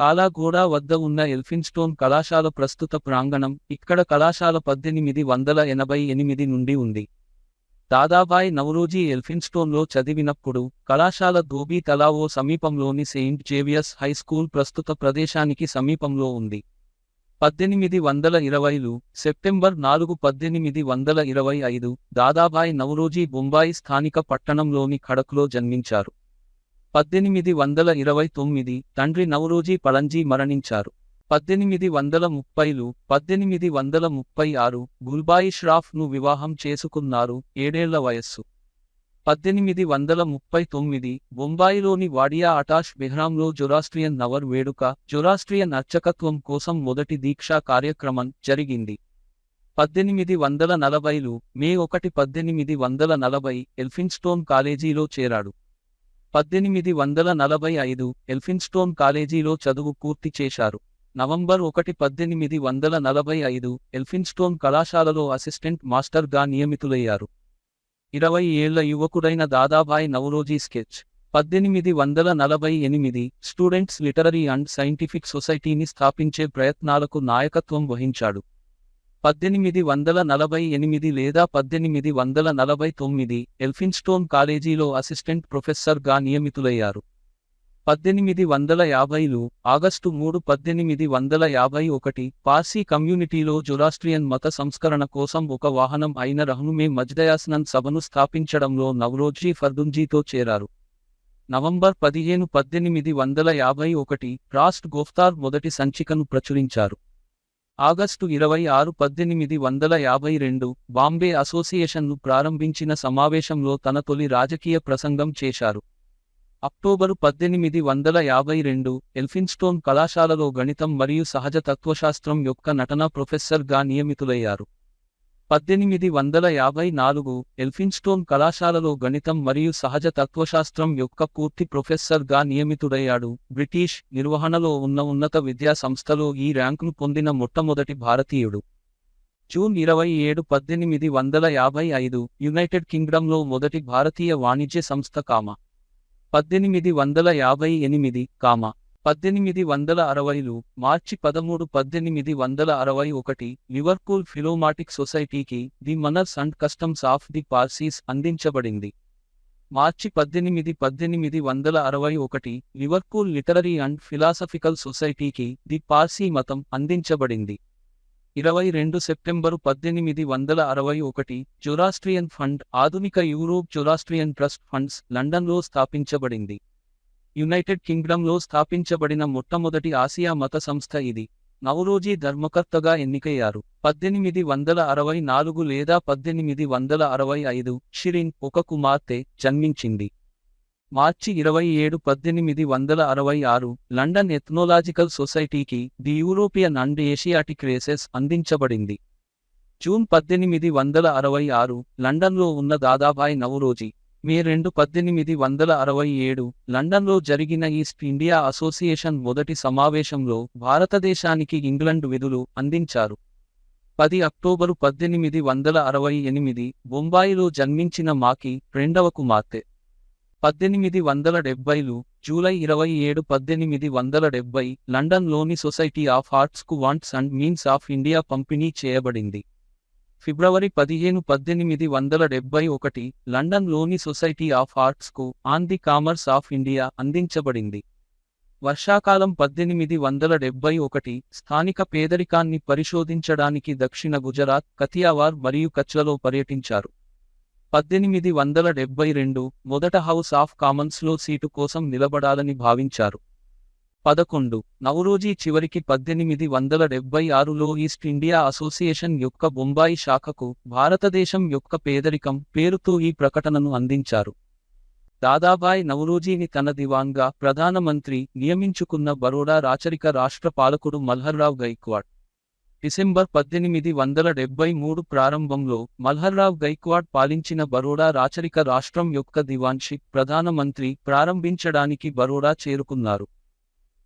కాలాఘోడ వద్ద ఉన్న ఎల్ఫిన్స్టోన్ కళాశాల ప్రస్తుత ప్రాంగణం ఇక్కడ కళాశాల పద్దెనిమిది వందల ఎనభై ఎనిమిది నుండి ఉంది. దాదాబాయ్ నవరోజీ ఎల్ఫిన్స్టోన్లో చదివినప్పుడు కళాశాల ధోబీ తలావో సమీపంలోని సెయింట్ జేవియర్స్ హైస్కూల్ ప్రస్తుత ప్రదేశానికి సమీపంలో ఉంది. పద్దెనిమిది వందల ఇరవైలు సెప్టెంబర్ నాలుగు పద్దెనిమిది వందల ఇరవై ఐదు దాదాబాయ్ నవరోజీ బొంబాయి స్థానిక పట్టణంలోని ఖడక్లో జన్మించారు. పద్దెనిమిది వందల ఇరవై తొమ్మిది తండ్రి నవరోజీ పళంజీ మరణించారు. పద్దెనిమిది వందల ముప్పైలు పద్దెనిమిది వందల ముప్పై ఆరు గుల్బాయి ష్రాఫ్ను వివాహం చేసుకున్నారు ఏడేళ్ళ వయస్సు. పద్దెనిమిది వందల ముప్పై తొమ్మిది బొంబాయిలోని వాడియా అటాష్ బెహ్రాంలో జొరాస్ట్రియన్ నవర్ వేడుక జొరాస్ట్రియన్ అర్చకత్వం కోసం మొదటి దీక్షా కార్యక్రమం జరిగింది. పద్దెనిమిది వందల నలభైలు మే ఒకటి పద్దెనిమిది వందల నలభై ఎల్ఫిన్స్టోన్ కాలేజీలో చేరాడు. పద్దెనిమిది వందల నలభై ఐదు ఎల్ఫిన్స్టోన్ కాలేజీలో చదువు పూర్తి చేశారు. నవంబర్ ఒకటి పద్దెనిమిది వందల నలభై ఐదు ఎల్ఫిన్స్టోన్ కళాశాలలో అసిస్టెంట్ మాస్టర్గా నియమితులయ్యారు. ఇరవై ఏళ్ళ యువకుడైన దాదాబాయ్ నవరోజీ స్కెచ్. పద్దెనిమిది వందల నలభై ఎనిమిది స్టూడెంట్స్ లిటరరీ అండ్ సైంటిఫిక్ సొసైటీని స్థాపించే ప్రయత్నాలకు నాయకత్వం వహించాడు. పద్దెనిమిది వందల నలభై ఎనిమిది లేదా పద్దెనిమిది వందల నలభై తొమ్మిది ఎల్ఫిన్స్టోన్ కాలేజీలో అసిస్టెంట్ ప్రొఫెసర్గా నియమితులయ్యారు. పద్దెనిమిది వందల యాభైలు ఆగస్టు మూడు పద్దెనిమిది వందల యాభై ఒకటి పార్సీ కమ్యూనిటీలో జొరాస్ట్రియన్ మత సంస్కరణ కోసం ఒక వాహనం అయిన రహ్నుమే మజ్దయాస్నన్ సభను స్థాపించడంలో నవరోజీ ఫర్దుంజీతో చేరారు. నవంబర్ పదిహేను పద్దెనిమిది వందల యాభై ఒకటి రాస్ట్ గోఫ్తార్ మొదటి సంచికను ప్రచురించారు. ఆగస్టు ఇరవై ఆరు పద్దెనిమిది వందల యాభై రెండు బాంబే అసోసియేషన్ను ప్రారంభించిన సమావేశంలో తన తొలి రాజకీయ ప్రసంగం చేశారు. అక్టోబరు పద్దెనిమిది వందల యాభై రెండు ఎల్ఫిన్స్టోన్ కళాశాలలో గణితం మరియు సహజ తత్వశాస్త్రం యొక్క నటన ప్రొఫెసర్గా నియమితులయ్యారు. పద్దెనిమిది వందల యాభై నాలుగు ఎల్ఫిన్స్టోన్ కళాశాలలో గణితం మరియు సహజ తత్వశాస్త్రం యొక్క పూర్తి ప్రొఫెసర్గా నియమితుడయ్యాడు. బ్రిటిష్ నిర్వహణలో ఉన్న ఉన్నత విద్యా సంస్థలో ఈ ర్యాంకును పొందిన మొట్టమొదటి భారతీయుడు. జూన్ ఇరవై ఏడు పద్దెనిమిది వందల యాభై ఐదు యునైటెడ్ కింగ్డంలో మొదటి భారతీయ వాణిజ్య సంస్థ కామ. పద్దెనిమిది వందల యాభై ఎనిమిది కామ. పద్దెనిమిది వందల అరవైలు మార్చి పదమూడు పద్దెనిమిది వందల అరవై ఒకటి లివర్పూల్ ఫిలోమాటిక్ సొసైటీకి the manners and customs of the Parsees అందించబడింది. మార్చి పద్దెనిమిది పద్దెనిమిది వందల అరవై ఒకటి లివర్పూల్ లిటరరీ అండ్ ఫిలాసఫికల్ సొసైటీకి ది పార్సీ మతం అందించబడింది. ఇరవై రెండు సెప్టెంబరు పద్దెనిమిది వందల అరవై ఒకటి జొరాస్ట్రియన్ ఫండ్ ఆధునిక యూరోప్ జొరాస్ట్రియన్ ట్రస్ట్ ఫండ్స్ లండన్లో స్థాపించబడింది. యునైటెడ్ కింగ్డమ్లో స్థాపించబడిన మొట్టమొదటి ఆసియా మత సంస్థ ఇది. నవరోజీ ధర్మకర్తగా ఎన్నికయ్యారు. పద్దెనిమిది వందల అరవై నాలుగు లేదా పద్దెనిమిది వందల అరవై ఐదు షిరిన్ ఒక కుమార్తె జన్మించింది. మార్చి ఇరవై ఏడు పద్దెనిమిది వందల అరవై ఆరు లండన్ ఎథ్నోలాజికల్ సొసైటీకి the European and Asiatic races అందించబడింది. జూన్ పద్దెనిమిది వందల అరవై ఆరు లండన్లో ఉన్న దాదాబాయ్ నవరోజీ మే రెండు పద్దెనిమిది వందల అరవై ఏడు లండన్లో జరిగిన ఈస్ట్ ఇండియా అసోసియేషన్ మొదటి సమావేశంలో భారతదేశానికి ఇంగ్లండ్ విధులు అందించారు. పది అక్టోబరు పద్దెనిమిది వందల అరవై ఎనిమిది బొంబాయిలో జన్మించిన మాకి రెండవ కుమార్తె. పద్దెనిమిది వందల డెబ్బైలు జూలై ఇరవై ఏడు పద్దెనిమిది వందల డెబ్బై లండన్లోని society of ఆర్ట్స్కు wants and means of India పంపిణీ చేయబడింది. ఫిబ్రవరి పదిహేను పద్దెనిమిది వందల డెబ్బై ఒకటి లండన్లోని society of ఆర్ట్స్కు on the commerce of India అందించబడింది. వర్షాకాలం పద్దెనిమిది వందల డెబ్బై ఒకటి స్థానిక పేదరికాన్ని పరిశోధించడానికి దక్షిణ గుజరాత్ కతియావార్ మరియు కచ్లలో పర్యటించారు. పద్దెనిమిది వందల డెబ్బై రెండు మొదట హౌస్ ఆఫ్ కామన్స్లో సీటు కోసం నిలబడాలని భావించారు. పదకొండు. నవరోజీ చివరికి పద్దెనిమిది వందల డెబ్బై ఆరులో ఈస్ట్ ఇండియా అసోసియేషన్ యొక్క బొంబాయి శాఖకు భారతదేశం యొక్క పేదరికం పేరుతో ఈ ప్రకటనను అందించారు. దాదాబాయ్ నవరోజీని తన దివాన్గా ప్రధానమంత్రి నియమించుకున్న బరోడా రాచరిక రాష్ట్ర పాలకుడు మల్హర్రావ్ గైక్వాడ్. డిసెంబర్ పద్దెనిమిది వందల డెబ్బై మూడు ప్రారంభంలో మల్హర్రావ్ గైక్వాడ్ పాలించిన బరోడా రాచరిక రాష్ట్రం యొక్క దివాన్షిప్ ప్రధానమంత్రి ప్రారంభించడానికి బరోడా చేరుకున్నారు.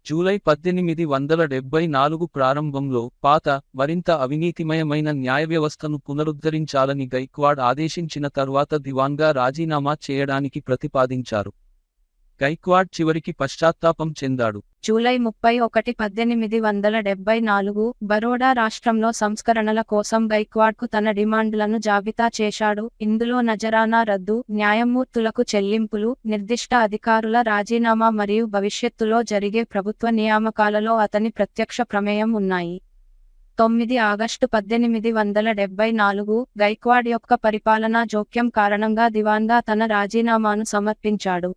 జూలై పద్దెనిమిది వందల డెబ్బై నాలుగు ప్రారంభంలో పాత మరింత అవినీతిమయమైన న్యాయ వ్యవస్థను పునరుద్ధరించాలని గైక్వాడ్ ఆదేశించిన తర్వాత దివాన్గా రాజీనామా చేయడానికి ప్రతిపాదించారు. గైక్వాడ్ చివరికి పశ్చాత్తాపం చెందాడు. జూలై ముప్పై ఒకటి పద్దెనిమిది వందల డెబ్బై నాలుగు బరోడా రాష్ట్రంలో సంస్కరణల కోసం గైక్వాడ్కు తన డిమాండ్లను జాబితా చేశాడు. ఇందులో నజరానా రద్దు న్యాయమూర్తులకు చెల్లింపులు నిర్దిష్ట అధికారుల రాజీనామా మరియు భవిష్యత్తులో జరిగే ప్రభుత్వ నియామకాలలో అతని ప్రత్యక్ష ప్రమేయం ఉన్నాయి. తొమ్మిది ఆగస్టు పద్దెనిమిది వందల డెబ్బై నాలుగు గైక్వాడ్ యొక్క పరిపాలనా జోక్యం కారణంగా దివాన్గా తన రాజీనామాను సమర్పించాడు.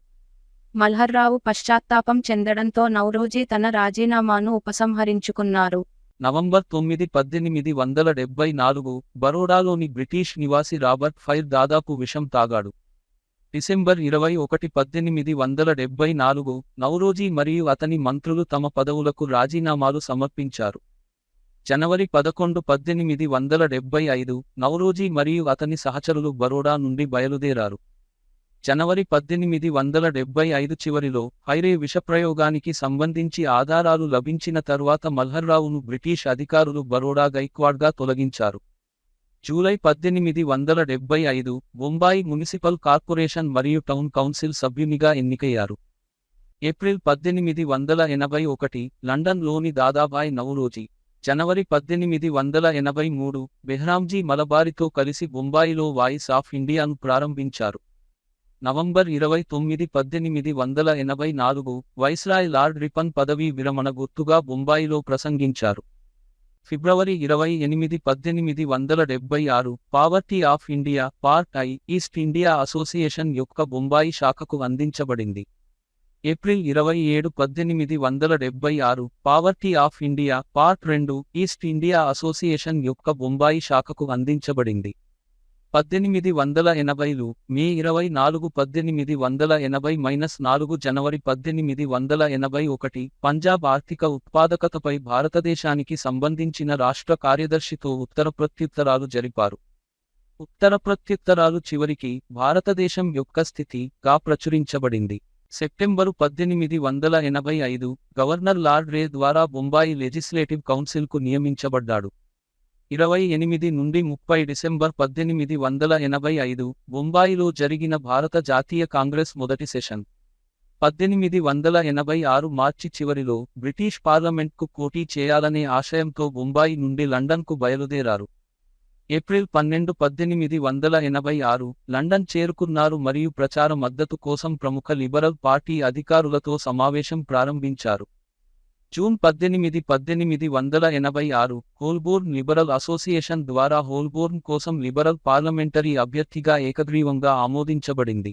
మల్హర్రావు పశ్చాత్తాపం చెందడంతో నౌరోజీ తన రాజీనామాను ఉపసంహరించుకున్నారు. నవంబర్ తొమ్మిది పద్దెనిమిది వందల డెబ్బై నాలుగు బరోడాలోని బ్రిటిష్ నివాసి రాబర్ట్ ఫైర్ దాదాపు విషం తాగాడు. డిసెంబర్ ఇరవై ఒకటి పద్దెనిమిది వందల డెబ్బై నాలుగు నౌరోజీ మరియు అతని మంత్రులు తమ పదవులకు రాజీనామాలు సమర్పించారు. జనవరి పదకొండు పద్దెనిమిది వందల డెబ్బై ఐదు నౌరోజీ మరియు అతని సహచరులు బరోడా నుండి బయలుదేరారు. జనవరి పద్దెనిమిది వందల డెబ్బై ఐదు చివరిలో హైరే విషప్రయోగానికి సంబంధించి ఆధారాలు లభించిన తరువాత మల్హర్రావును బ్రిటిష్ అధికారులు బరోడా గైక్వాడ్గా తొలగించారు. జూలై పద్దెనిమిది వందల డెబ్బై ఐదు బొంబాయి మున్సిపల్ కార్పొరేషన్ మరియు టౌన్ కౌన్సిల్ సభ్యునిగా ఎన్నికయ్యారు. ఏప్రిల్ పద్దెనిమిది వందల ఎనభై ఒకటి లండన్లోని దాదాబాయ్ నౌరోజీ జనవరి పద్దెనిమిది వందల ఎనభై మూడు బెహ్రాంజీ మలబారితో కలిసి బొంబాయిలో వాయిస్ ఆఫ్ ఇండియాను ప్రారంభించారు. నవంబర్ ఇరవై తొమ్మిది పద్దెనిమిది వందల ఎనభై నాలుగు వైస్రాయ్ లార్డ్ రిపన్ పదవీ విరమణ గుర్తుగా బొంబాయిలో ప్రసంగించారు. ఫిబ్రవరి ఇరవై ఎనిమిది పద్దెనిమిది వందల డెబ్బై ఆరు poverty of India part I East India Association యొక్క బొంబాయి శాఖకు అందించబడింది. ఏప్రిల్ ఇరవై ఏడు పద్దెనిమిది వందల డెబ్బై ఆరు పావర్టీ ఆఫ్ ఇండియా పార్ట్ రెండు ఈస్ట్ ఇండియా అసోసియేషన్ యొక్క బొంబాయి శాఖకు అందించబడింది. పద్దెనిమిది వందల ఎనభైలు మే ఇరవై నాలుగు పద్దెనిమిది వందల ఎనభై మైనస్ నాలుగు జనవరి పద్దెనిమిది వందల ఎనభై ఒకటి పంజాబ్ ఆర్థిక ఉత్పాదకతపై భారతదేశానికి సంబంధించిన రాష్ట్ర కార్యదర్శితో ఉత్తర ప్రత్యుత్తరాలు జరిపారు. ఉత్తర ప్రత్యుత్తరాలు చివరికి భారతదేశం యొక్క స్థితిగా ప్రచురించబడింది. సెప్టెంబరు పద్దెనిమిది వందల ఎనభై ఐదు గవర్నర్ లార్డ్ రే ద్వారా బొంబాయి లెజిస్లేటివ్ కౌన్సిల్కు నియమించబడ్డాడు. ఇరవై ఎనిమిది నుండి ముప్పై డిసెంబర్ పద్దెనిమిది వందల ఎనభై ఐదు బొంబాయిలో జరిగిన భారత జాతీయ కాంగ్రెస్ మొదటి సెషన్. పద్దెనిమిది వందల ఎనభై ఆరు మార్చి చివరిలో బ్రిటిష్ పార్లమెంట్కు పోటీ చేయాలనే ఆశయంతో బొంబాయి నుండి లండన్కు బయలుదేరారు. ఏప్రిల్ పన్నెండు పద్దెనిమిది వందల ఎనభై ఆరు లండన్ చేరుకున్నారు మరియు ప్రచార మద్దతు కోసం ప్రముఖ లిబరల్ పార్టీ అధికారులతో సమావేశం ప్రారంభించారు. జూన్ పద్దెనిమిది పద్దెనిమిది వందల ఎనభై ఆరు హోల్బోర్న్ లిబరల్ అసోసియేషన్ ద్వారా హోల్బోర్న్ కోసం లిబరల్ పార్లమెంటరీ అభ్యర్థిగా ఏకగ్రీవంగా ఆమోదించబడింది.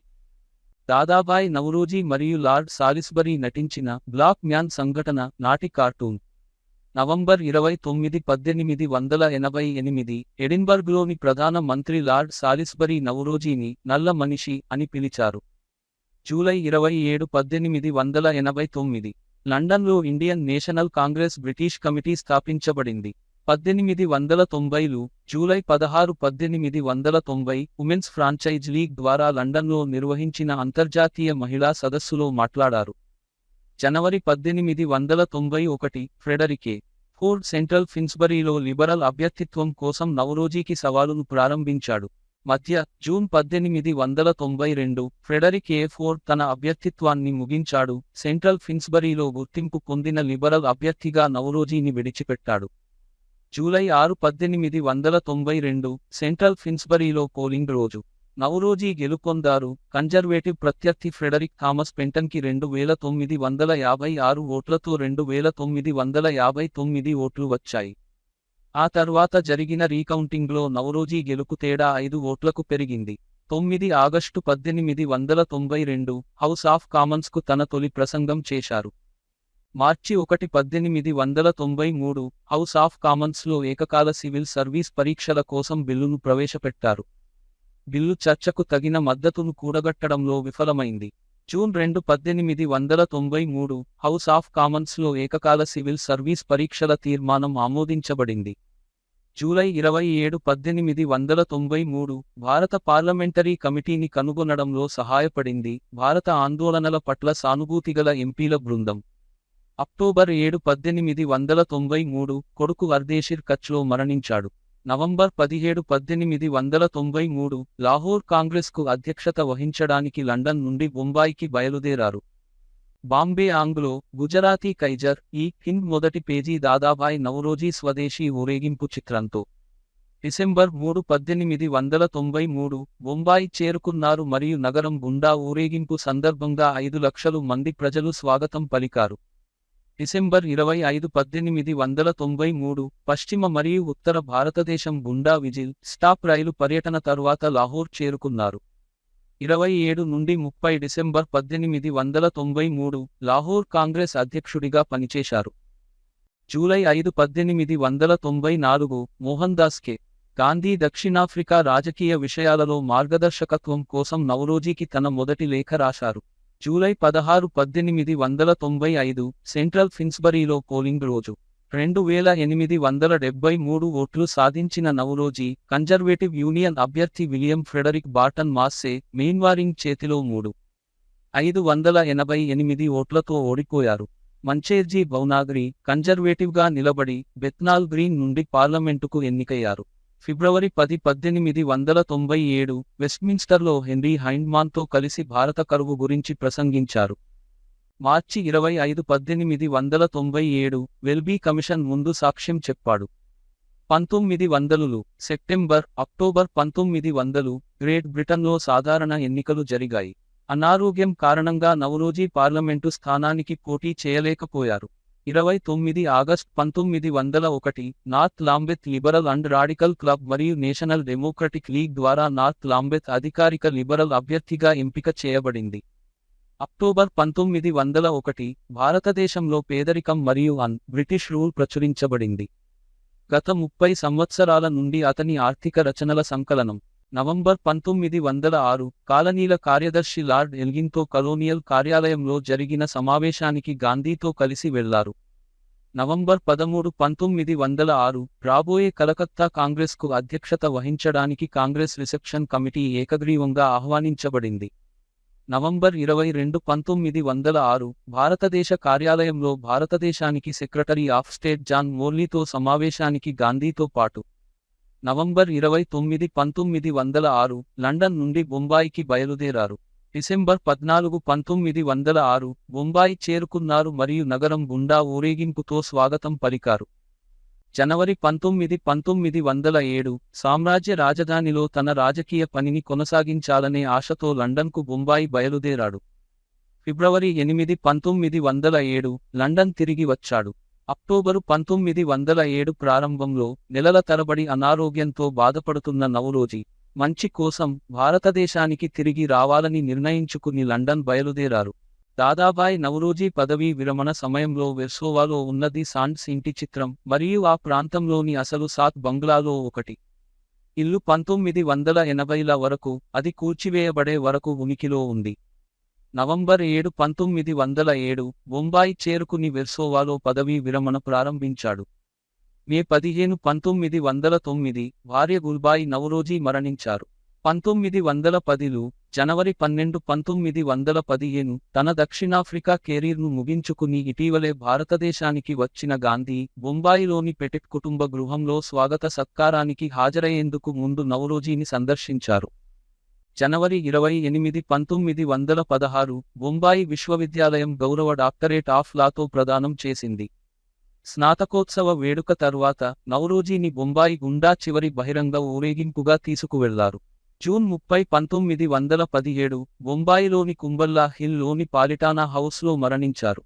దాదాబాయ్ నవరోజీ మరియు లార్డ్ సాలిస్బరీ నటించిన బ్లాక్ మ్యాన్ సంఘటన నాటి కార్టూన్. నవంబర్ ఇరవై తొమ్మిది పద్దెనిమిది వందల ఎనభై ఎనిమిది ఎడిన్బర్గ్లోని ప్రధాన మంత్రి లార్డ్ సాలిస్బరీ నవరోజీని నల్ల మనిషి అని పిలిచారు. జూలై ఇరవై ఏడు పద్దెనిమిది వందల ఎనభై తొమ్మిది. లండన్లో Indian National Congress British committee స్థాపించబడింది. పద్దెనిమిది వందల తొంభైలు జూలై పదహారు పద్దెనిమిది వందల తొంభై ఉమెన్స్ ఫ్రాంచైజ్ లీగ్ ద్వారా లండన్లో నిర్వహించిన అంతర్జాతీయ మహిళా సదస్సులో మాట్లాడారు. జనవరి పద్దెనిమిది వందల తొంభై ఒకటి ఫ్రెడరికే ఫోర్డ్ సెంట్రల్ ఫిన్స్బరీలో లిబరల్ అభ్యర్థిత్వం కోసం నవరోజీకి సవాలును ప్రారంభించాడు. మధ్య జూన్ పద్దెనిమిది వందల తొంభై రెండు ఫ్రెడరిక్ ఏ ఫోర్ తన అభ్యర్థిత్వాన్ని ముగించాడు. సెంట్రల్ ఫిన్స్బరీలో గుర్తింపు పొందిన లిబరల్ అభ్యర్థిగా నవరోజీని విడిచిపెట్టాడు. జూలై ఆరు పద్దెనిమిది వందల తొంభై రెండు సెంట్రల్ ఫిన్స్బరీలో పోలింగ్ రోజు. నవరోజీ గెలుపొందారు. కన్జర్వేటివ్ ప్రత్యర్థి ఫ్రెడరిక్ థామస్ పెంటన్కి రెండు వేల తొమ్మిది వందల యాభై ఆరు ఓట్లతో రెండు వేల తొమ్మిది వందల యాభై తొమ్మిది ఓట్లు వచ్చాయి. ఆ తర్వాత జరిగిన రీకౌంటింగ్లో నవరోజీ గెలుపు తేడా ఐదు ఓట్లకు పెరిగింది. తొమ్మిది ఆగస్టు పద్దెనిమిది వందల తొంభై రెండు హౌస్ ఆఫ్ కామన్స్కు తన తొలి ప్రసంగం చేశారు. మార్చి ఒకటి పద్దెనిమిది వందల తొంభై మూడు హౌస్ ఆఫ్ కామన్స్లో ఏకకాల సివిల్ సర్వీస్ పరీక్షల కోసం బిల్లును ప్రవేశపెట్టారు. బిల్లు చర్చకు తగిన మద్దతును కూడగట్టడంలో విఫలమైంది. జూన్ రెండు పద్దెనిమిది వందల తొంభై మూడు హౌస్ ఆఫ్ కామన్స్లో ఏకకాల సివిల్ సర్వీస్ పరీక్షల తీర్మానం ఆమోదించబడింది. జూలై ఇరవై ఏడు పద్దెనిమిది వందల తొంభై మూడు భారత పార్లమెంటరీ కమిటీని కనుగొనడంలో సహాయపడింది భారత ఆందోళనల పట్ల సానుభూతిగల ఎంపీల బృందం. అక్టోబర్ ఏడు పద్దెనిమిది వందల తొంభై మూడు కొడుకు అర్దేశిర్ కచ్లో మరణించాడు. నవంబర్ పదిహేడు పద్దెనిమిది వందల తొంభై మూడు లాహోర్ కాంగ్రెస్కు అధ్యక్షత వహించడానికి లండన్ నుండి బొంబాయికి బయలుదేరారు. బాంబే ఆంగ్లో గుజరాతీ కైజర్ ఈ హింద్ మొదటి పేజీ దాదాబాయ్ నవరోజీ స్వదేశీ ఊరేగింపు చిత్రంతో. డిసెంబర్ మూడు పద్దెనిమిది వందల తొంభై మూడు బొంబాయి చేరుకున్నారు మరియు నగరం గుండా ఊరేగింపు సందర్భంగా ఐదు లక్షలు మంది ప్రజలు స్వాగతం పలికారు. డిసెంబర్ ఇరవై ఐదు పద్దెనిమిది వందల తొంభై మూడు పశ్చిమ మరియు ఉత్తర భారతదేశం గుండా విజిల్ స్టాప్ రైలు పర్యటన తరువాత లాహోర్ చేరుకున్నారు. ఇరవై ఏడు నుండి ముప్పై డిసెంబర్ పద్దెనిమిది వందల తొంభై మూడు లాహోర్ కాంగ్రెస్ అధ్యక్షుడిగా పనిచేశారు. జూలై ఐదు పద్దెనిమిది వందల తొంభై నాలుగు మోహన్ దాస్ గాంధీ దక్షిణాఫ్రికా రాజకీయ విషయాలలో మార్గదర్శకత్వం కోసం నవరోజీకి తన మొదటి లేఖ రాశారు. జూలై పదహారు పద్దెనిమిది వందల తొంభై ఐదు సెంట్రల్ ఫిన్స్బరీలో పోలింగ్ రోజు. రెండు వేల ఎనిమిది వందల డెబ్బై మూడు ఓట్లు సాధించిన నవరోజీ కన్జర్వేటివ్ యూనియన్ అభ్యర్థి William Frederick Barton Massey Mainwaring చేతిలో మూడు. ఐదు వందల ఎనభై ఎనిమిది ఓట్లతో ఓడిపోయారు. మంచేర్జీ భౌనాగ్రి కన్జర్వేటివ్గా నిలబడి బెత్నాల్ గ్రీన్ నుండి పార్లమెంటుకు ఎన్నికయ్యారు. ఫిబ్రవరి పది పద్దెనిమిది వందల తొంభై ఏడు వెస్ట్మిన్స్టర్లో హెన్రీ హైండ్మాన్తో కలిసి భారత కరువు గురించి ప్రసంగించారు. మార్చి ఇరవై ఐదు పద్దెనిమిది వందల తొంభై ఏడు వెల్బీ కమిషన్ ముందు సాక్ష్యం చెప్పాడు. పంతొమ్మిది వందలులు సెప్టెంబర్ అక్టోబర్ పంతొమ్మిది వందలు గ్రేట్ బ్రిటన్లో సాధారణ ఎన్నికలు జరిగాయి. అనారోగ్యం కారణంగా నవరోజీ పార్లమెంటు స్థానానికి పోటీ చేయలేకపోయారు. ఇరవై తొమ్మిది ఆగస్ట్ పంతొమ్మిది వందల ఒకటి North Lambeth Liberal and Radical Club మరియు నేషనల్ డెమోక్రటిక్ లీగ్ ద్వారా నార్త్ లాంబెత్ అధికారిక లిబరల్ అభ్యర్థిగా ఎంపిక చేయబడింది. అక్టోబర్ పంతొమ్మిది వందల ఒకటి భారతదేశంలో పేదరికం మరియు అన్ బ్రిటిష్ రూల్ ప్రచురించబడింది. గత ముప్పై సంవత్సరాల నుండి అతని ఆర్థిక రచనల సంకలనం నవంబర్ పంతొమ్మిది వందల ఆరు కాలనీల కార్యదర్శి లార్డ్ ఎల్గిన్తో కలోనియల్ కార్యాలయంలో జరిగిన సమావేశానికి గాంధీతో కలిసి వెళ్ళారు. నవంబర్ పదమూడు పంతొమ్మిది వందల ఆరు రాబోయే కలకత్తా కాంగ్రెస్కు అధ్యక్షత వహించడానికి కాంగ్రెస్ రిసెప్షన్ కమిటీ ఏకగ్రీవంగా ఆహ్వానించబడింది. నవంబర్ ఇరవై రెండు పంతొమ్మిది వందల ఆరు భారతదేశ కార్యాలయంలో భారతదేశానికి సెక్రటరీ ఆఫ్ స్టేట్ జాన్ మోర్లీతో సమావేశానికి గాంధీతో పాటు నవంబర్ ఇరవై తొమ్మిది పంతొమ్మిది వందల ఆరు లండన్ నుండి బొంబాయికి బయలుదేరారు. డిసెంబర్ పద్నాలుగు పంతొమ్మిది వందల ఆరు బొంబాయి చేరుకున్నారు మరియు నగరం గుండా ఊరేగింపుతో స్వాగతం పలికారు. జనవరి పంతొమ్మిది పంతొమ్మిది వందల ఏడు సామ్రాజ్య రాజధానిలో తన రాజకీయ పనిని కొనసాగించాలనే ఆశతో లండన్కు బొంబాయి బయలుదేరాడు. ఫిబ్రవరి ఎనిమిది పంతొమ్మిది వందల ఏడు లండన్ తిరిగి వచ్చాడు. అక్టోబరు పంతొమ్మిది వందల ఏడు ప్రారంభంలో నెలల తరబడి అనారోగ్యంతో బాధపడుతున్న నవరోజీ మంచి కోసం భారతదేశానికి తిరిగి రావాలని నిర్ణయించుకుని లండన్ బయలుదేరారు. దాదాబాయ్ నవరోజీ పదవీ విరమణ సమయంలో వెర్సోవాలో ఉన్నది సాండ్స్ ఇంటి చిత్రం మరియు ఆ ప్రాంతంలోని అసలు సాత్ బంగ్లాలో ఒకటి. ఇల్లు పంతొమ్మిది వందల ఎనభైల వరకు అది కూల్చివేయబడే వరకు ఉనికిలో ఉంది. నవంబర్ ఏడు పంతొమ్మిది వందల ఏడు బొంబాయి చేరుకుని వెర్సోవాలో పదవీ విరమణ ప్రారంభించాడు. మే పదిహేను పంతొమ్మిది వందల తొమ్మిది భార్య గుల్బాయి నవరోజీ మరణించారు. పంతొమ్మిది వందల పదిలో జనవరి పన్నెండు పంతొమ్మిది వందల పదిహేను తన దక్షిణాఫ్రికా కెరీర్ను ముగించుకుని ఇటీవలే భారతదేశానికి వచ్చిన గాంధీ బొంబాయిలోని పెటెట్ కుటుంబ గృహంలో స్వాగత సత్కారానికి హాజరయ్యేందుకు ముందు నవరోజీని సందర్శించారు. జనవరి ఇరవై ఎనిమిది పంతొమ్మిది వందల పదహారు బొంబాయి విశ్వవిద్యాలయం గౌరవ డాక్టరేట్ ఆఫ్ లాతో ప్రదానం చేసింది. స్నాతకోత్సవ వేడుక తర్వాత నవరోజీని బొంబాయి గుండా చివరి బహిరంగ ఊరేగింపుగా తీసుకువెళ్ళారు. జూన్ ముప్పై పంతొమ్మిది వందల పదిహేడు బొంబాయిలోని కుంబల్లా హిల్లోని పాలిటానా హౌస్లో మరణించారు.